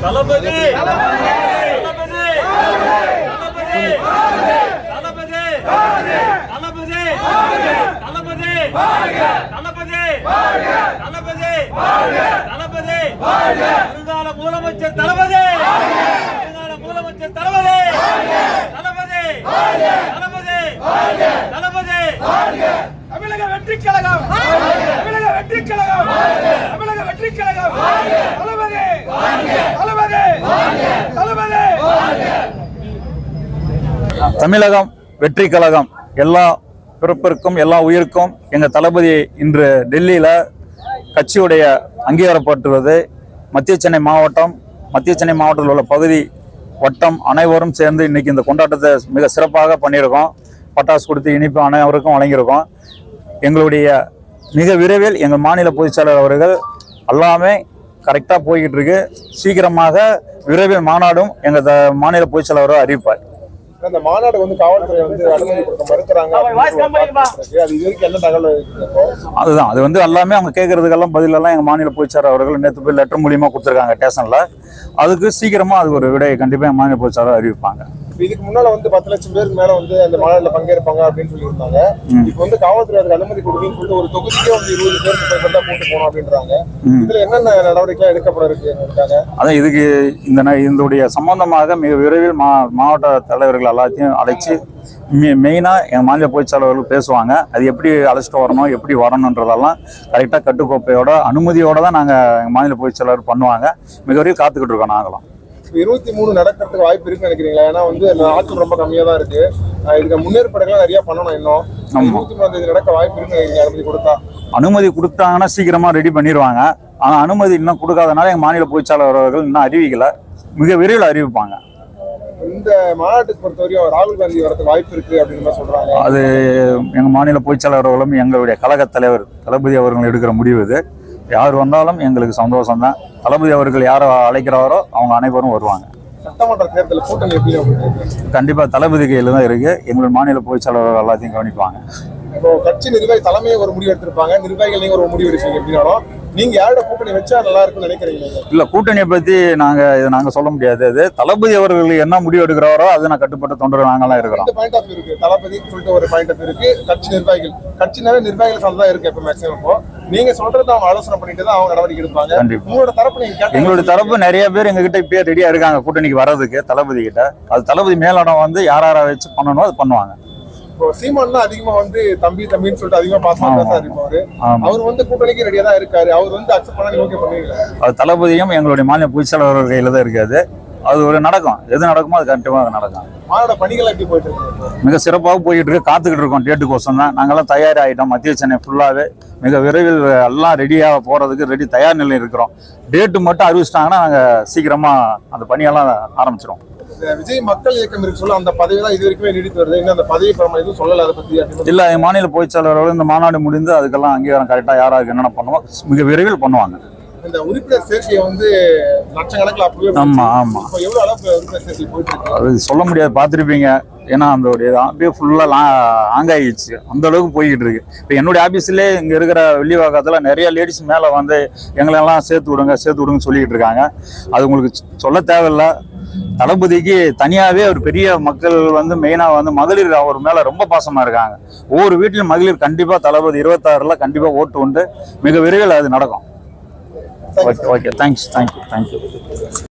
தளபதி தளபதி தளபதி தளபதி தளபதி தளபதி தளபதி தளபதி தளபதி வருங்கால முதலமைச்சர் தளபதி வருங்கால முதலமைச்சர் தளபதி தளபதி தளபதி தளபதி தமிழக வெற்றி கழகம் தமிழக வெற்றி கழகம் தமிழக வெற்றி கழகம் தளபதி தளபதி தளபதி தமிழகம் வெற்றி கழகம் எல்லா பிறப்பிற்கும் எல்லா உயிருக்கும் எங்கள் தளபதி இன்று டெல்லியில் கட்சியுடைய அங்கீகாரப்பட்டுள்ளது. மத்திய சென்னை மாவட்டம் மத்திய சென்னை மாவட்டத்தில் உள்ள பகுதி வட்டம் அனைவரும் சேர்ந்து இன்னைக்கு இந்த கொண்டாட்டத்தை மிக சிறப்பாக பண்ணியிருக்கோம். பட்டாசு கொடுத்து இனிப்பு அனைவருக்கும் வழங்கியிருக்கோம். எங்களுடைய மிக விரைவில் எங்கள் மாநில பொதுச்செலாளர் அவர்கள் எல்லாமே கரெக்டாக போய்கிட்டு இருக்கு. சீக்கிரமாக விரைவில் மாநாடும் எங்கள் த- மாநில பொதுச் அறிவிப்பார். அந்த மாநாடு வந்து காவல்துறை வந்து அனுமதி கொடுக்க மறுக்கிறாங்க. அது இது வரைக்கும் என்ன தகவல் அதுதான். அது வந்து எல்லாமே அவங்க கேட்கறதுக்கெல்லாம் பதிலெல்லாம் எங்கள் மாநில பொதுச்சாளர் அவர்கள் நேற்று போய் லெட்டர் மூலியமாக கொடுத்துருக்காங்க ஸ்டேஷனில். அதுக்கு சீக்கிரமாக அது ஒரு விடையை கண்டிப்பாக எங்கள் மாநில பொதுச்சாளர் அறிவிப்பாங்க. இதுக்கு முன்னால வந்து பத்து லட்சம் பேருக்கு மேல வந்து அந்த மாநாடுல பங்கேற்பாங்க அப்படின்னு சொல்லியிருந்தாங்க. இப்போ வந்து காவல்துறை அதுக்கு அனுமதி கொடுக்குன்னு சொல்லிட்டு ஒரு தொகுதிக்கே வந்து இருபது பேருக்கு கூட்டு போகணும் அப்படின்றாங்க. இதுல என்னென்ன நடவடிக்கை எடுக்கப்பட இருக்கு அதான் இதுக்கு இந்த இதனுடைய சம்பந்தமாக மிக விரைவில் மா மாவட்ட தலைவர்கள் எல்லாத்தையும் அழைச்சி மெயினாக எங்கள் மாநில பொதுச்சாளர்கள் பேசுவாங்க. அது எப்படி அழைச்சிட்டு வரணும் எப்படி வரணுன்றதெல்லாம் கரெக்டாக கட்டுக்கோப்பையோட அனுமதியோட தான் நாங்கள் எங்கள் மாநில பொதுச்செயலாளர் பண்ணுவாங்க. மிக விரைவில் காத்துக்கிட்டு இருக்கோம் நாங்களும். இப்ப இருபத்தி மூணு நடக்கிறதுக்கு வாய்ப்பு இருக்குன்னு நினைக்கிறீங்களா? ஏன்னா வந்து ஆட்கள் ரொம்ப கம்மியா தான் இருக்கு. இதுக்கு முன்னேற்பாடுகள் நிறைய பண்ணணும் இன்னும். இருபத்தி மூணாம் தேதி நடக்க வாய்ப்பு இருக்குன்னு அனுமதி கொடுத்தா. அனுமதி கொடுத்தாங்கன்னா சீக்கிரமாக ரெடி பண்ணிடுவாங்க ஆனால் அனுமதி இன்னும் கொடுக்காதனால எங்கள் மாநில பொதுச்சாளர் அவர்கள் இன்னும் அறிவிக்கல. மிக விரைவில் அறிவிப்பாங்க. இந்த மாநாட்டுக்கு பொறுத்தவரையும் ராகுல் காந்தி வரதுக்கு வாய்ப்பு இருக்கு அப்படின்னு மாதிரி சொல்றாங்க. அது எங்கள் மாநில பொதுச்செயலாளர் அவர்களும் எங்களுடைய கழகத் தலைவர் தளபதி அவர்கள் எடுக்கிற முடிவு இது. யார் வந்தாலும் எங்களுக்கு சந்தோஷம் தான் தளபதி அவர்கள் யாரை அழைக்கிறாரோ அவங்க அனைவரும் வருவாங்க. சட்டமன்ற தேர்தல் கூட்டணி எப்படி? கண்டிப்பாக தளபதி கையில் தான் இருக்குது எங்கள் மாநில பொதுச்செயலாளர் எல்லாத்தையும் கவனிப்பாங்க. இப்போ கட்சி நிர்வாகி தலைமையை ஒரு முடிவு எடுத்திருப்பாங்க. நிர்வாகிகள் நீங்க ஒரு முடிவு எடுப்பீங்க எப்படினாலும் நீங்க யாரோட கூட்டணி வச்சா நல்லா இருக்கும்னு நினைக்கிறீங்க இல்லை கூட்டணியை பற்றி நாங்கள் இது நாங்கள் சொல்ல முடியாது. அது தளபதி அவர்கள் என்ன முடிவு எடுக்கிறாரோ அது நான் கட்டுப்பட்ட தொண்டர் நாங்களாம் இருக்கிறோம். பாயிண்ட் ஆஃப் இருக்கு. தளபதி சொல்லிட்டு ஒரு பாயிண்ட் ஆஃப் இருக்கு. கட்சி நிர்வாகிகள் கட்சினாலே நிர்வாகிகள் சார்ந்து இருக்கு இப்போ மேக்ஸிமம் இப்போ. நீங்க சொல்றது அவங்க ஆலோசனை பண்ணிட்டு தான் அவங்க நடவடிக்கை எடுப்பாங்க. உங்களோட தரப்பு நீங்க கேட்டா எங்களுடைய தரப்பு நிறைய பேர் எங்ககிட்ட இப்பயே ரெடியாக இருக்காங்க கூட்டணிக்கு வர்றதுக்கு தளபதி கிட்ட. அது தளபதி மேலிடம் வந்து யார் யாரை வச்சு பண்ணணும் அது பண்ணுவாங்க. இப்போ சீமான் அதிகமா வந்து தம்பி தம்பின்னு சொல்லிட்டு அதிகமா பாசமா. பேச இருப்பாரு. அவர் வந்து கூட்டணிக்கு ரெடியா தான் இருக்காரு. அவர் வந்து அக்செப்ட் பண்ணா ஓகே பண்ணுவீங்களா? அது தளபதியும் எங்களுடைய மாநில பொதுச்செயலாளர் கையில் தான் இருக்காது. அது ஒரு நடக்கும். எது நடக்குமோ அது கண்டிப்பாக நடக்கும். மாநாட பணிகள் எப்படி போயிட்டு இருக்கு? மிக சிறப்பாக போயிட்டு இருக்கு. காத்துக்கிட்டு இருக்கோம். டேட்டுக்கோசம் தான் நாங்கெல்லாம் தயார் ஆகிட்டோம் மத்திய சென்னை ஃபுல்லாகவே மிக விரைவில் எல்லாம் ரெடியாக போகிறதுக்கு ரெடி தயார் நிலையில் இருக்கிறோம். டேட்டு மட்டும் அறிவிச்சிட்டாங்கன்னா நாங்கள் சீக்கிரமாக அந்த பணியெல்லாம் ஆரம்பிச்சிடும் விஜய் மக்கள் இயக்கம் இருக்கு சொல்ல அந்த பதவி தான் இது வரைக்குமே நீடித்து வருது. இன்னும் அந்த பதவி பிரமாணம் எதுவும் சொல்லல. அதை பத்தி இல்லை மாநில பொதுச்செயலாளர்கள் இந்த மாநாடு முடிந்து அதுக்கெல்லாம் அங்கீகாரம் கரெக்டாக யாராருக்கு என்னென்ன பண்ணுவோம் மிக விரைவில் பண்ணுவாங்க. இந்த உறுப்பினர் சேர்க்கையை வந்து லட்சக்கணக்கில் அப்பவே ஆமாம் ஆமாம் இப்போ எவ்வளவு அளவுக்கு உறுப்பினர் சேர்க்கை போயிட்டு இருக்கு? அது சொல்ல முடியாது பார்த்துருப்பீங்க. ஏன்னா அந்த ஒரு அப்படியே ஃபுல்லாக ஆங்காயிடுச்சு அந்த அளவுக்கு போய்கிட்டு இருக்கு. இப்போ என்னுடைய ஆஃபீஸ்லேயே இங்கே இருக்கிற வெள்ளிவாக்கத்தில் நிறைய லேடிஸ் மேலே வந்து எங்களெல்லாம் சேர்த்து விடுங்க சேர்த்து விடுங்கன்னு சொல்லிக்கிட்டு இருக்காங்க. அது உங்களுக்கு சொல்ல தேவையில்ல. தளபதிக்கு தனியாகவே ஒரு பெரிய மக்கள் வந்து மெயினாக வந்து மகளிர் அவர் மேலே ரொம்ப பாசமாக இருக்காங்க. ஒவ்வொரு வீட்டிலும் மகளிர் கண்டிப்பாக தளபதி இருபத்தாறில் கண்டிப்பாக ஓட்டு உண்டு. மிக விரைவில் அது நடக்கும். Okay okay thanks thank you thank you